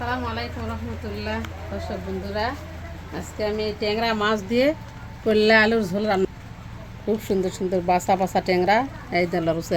আসসালামু আলাইকুম রহমতুল্লাহ। দর্শক বন্ধুরা, আজকে আমি ট্যাংরা মাছ দিয়ে করলে আলুর ঝোল রান্না খুব সুন্দর সুন্দর বাসা বাসা ট্যাংরা। এই দেলার রুসে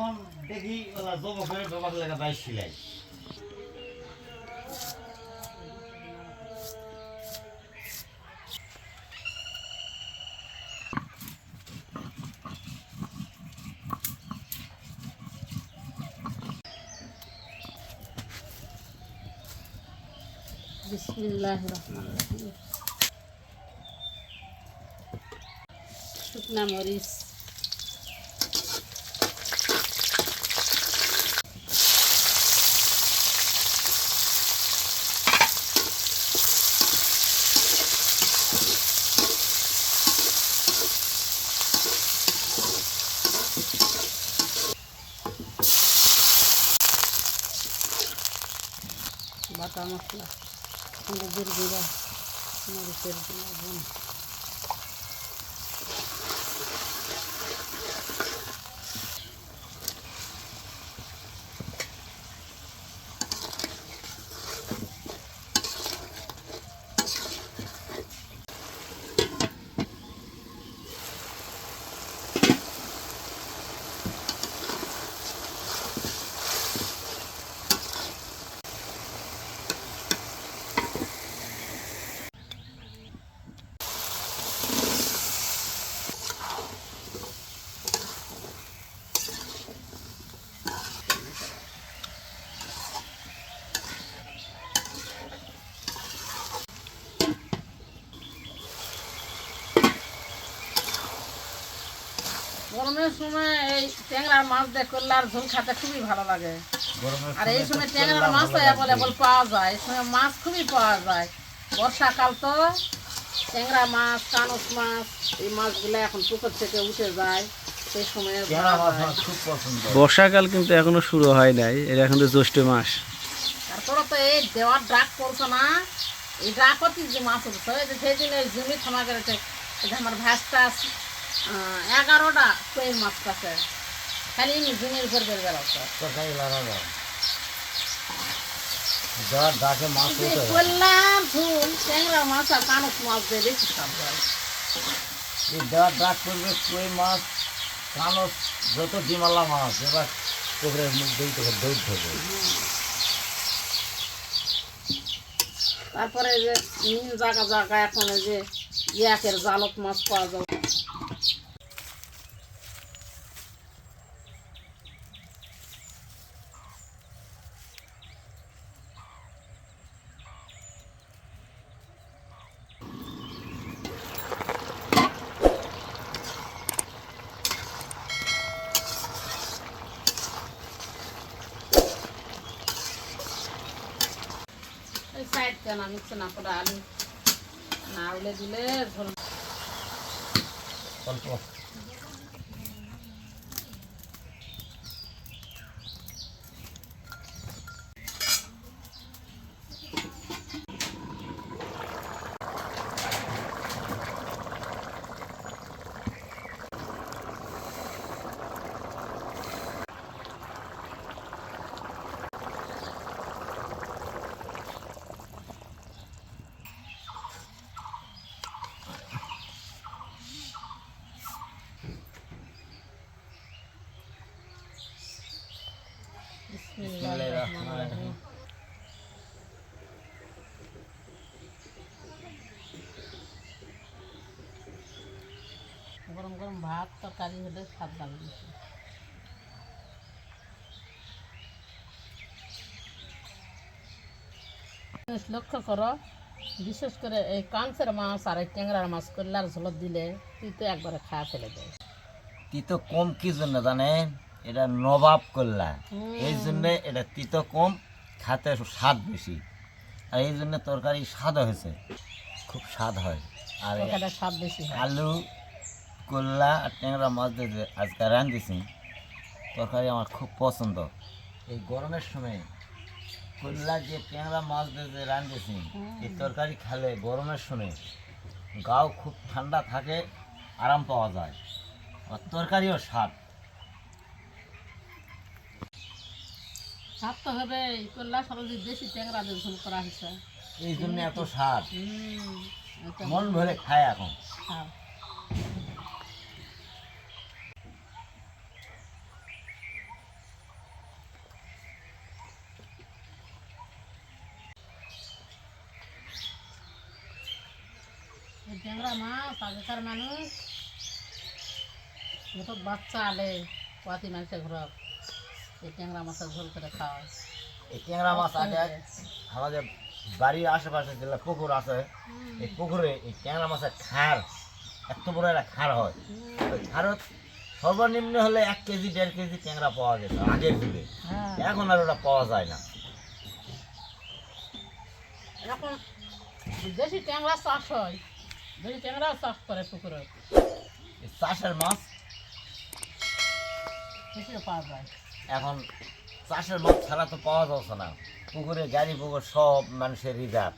এখন দেখি ওলা যুবকের ব্যবহার লাগা দায় সিলাই। বিসমিল্লাহ রহমান রহিম। শুকনা মরিচ। বাটা মশলা হলুদের গুঁড়া মরিচের লবণ গরমের সময় এই ট্যাংরার মাছ দিয়ে করলে আর ঝোল খেতে খুবই ভালো লাগে। আর এই সময় ট্যাংরার মাছ অ্যাভেলেবল পাওয়া যায়। এই সময় মাছ খুবই পাওয়া যায়। বর্ষাকাল তো ট্যাংরা মাছ কানস মাছ এই মাছগুলো এখন পুকুর থেকে উঠে যায়। সেই বর্ষাকাল কিন্তু এখনও শুরু হয় নাই। এটা এখন তো জ্যৈষ্ঠ মাস। তারপরে তো এই দেওয়ার ডাক করছ না। এই ডাকতি যে মাছ উঠছে ওই যে সেদিন ওই জমি ক্ষমা করেছে আমার ভাসটা এগারোটা। কই মাছ কাছে? খালি এমনি উপর বের বেড়াচ্ছে। করলাম ট্যাংরা মাছ আর কানস মাছ দিয়ে বেশি স্বাদ এই দেওয়ার ডাক করবে কই মাছ কানস যত ডিমালা মাছ এবার পুকুরের মুখ দিয়ে তোকে দৌড় ধরবে। তারপরে যে জায়গা জায়গা এখন যে ইয়াকের জালত মাছ পাওয়া যায়। చికెన్ అనిచ్చిన అప్పుడు ఆలు ఆవులే దిలే গরম গরম ভাত তরকারি হলে স্বাদ লাগবে বেশি। লক্ষ্য করো বিশেষ করে এই কাঁচের মাছ আর এই ট্যাংরার মাছ করলার ঝোলত দিলে তুই তো একবারে খাওয়া ফেলে দেয়। তিতো কম কি জন্য জানেন এটা নবাব হুম। এই জন্য এটা তিতো কম খাতে স্বাদ বেশি। আর এই জন্য তরকারি স্বাদ হয়েছে। খুব স্বাদ হয়। আর স্বাদ বেশি আলু করলা আর ট্যাংরা মাছ দিয়ে যে আজকে রাঁধেছি তরকারি আমার খুব পছন্দ। এই গরমের সময় করলা যে ট্যাংরা মাছ দিয়ে যে রাঁধেছি এই তরকারি খেলে গরমের সময় গাও খুব ঠান্ডা থাকে আরাম পাওয়া যায়। আর তরকারিও স্বাদ। স্বাদ তো হবে করলা সরজি দেশি ট্যাংরা দিয়ে করা হয়েছে। এই জন্য এত স্বাদ। মন ভরে খায় এখন। ট্যাংরা মাছ আগেকার মানুষ। যত বাচ্চা আলে পাতি মানুষের ঘর এই ট্যাংরা মাছের ঝোল করে খাওয়া এই ট্যাংরা মাছ আগে আমাদের বাড়ির আশেপাশে যেগুলো পুকুর আছে এই পুকুরে এই ট্যাংরা মাছের খার এত বড় একটা খার হয়। ওই খারত সর্বনিম্ন হলে এক কেজি দেড় কেজি ট্যাংরা পাওয়া যেত আগের যুগে। হ্যাঁ। এখন আর ওটা পাওয়া যায় না। এখন দেশি ট্যাংরা চাষ হয়। দেশি ট্যাংরা চাষ করে পুকুরে চাষের মাছ? পাওয়া যায়। এখন চাষের মাছ ছাড়া তো পাওয়া যাচ্ছে না। পুকুরে গাড়ি পুকুর সব মানুষের রিজার্ভ।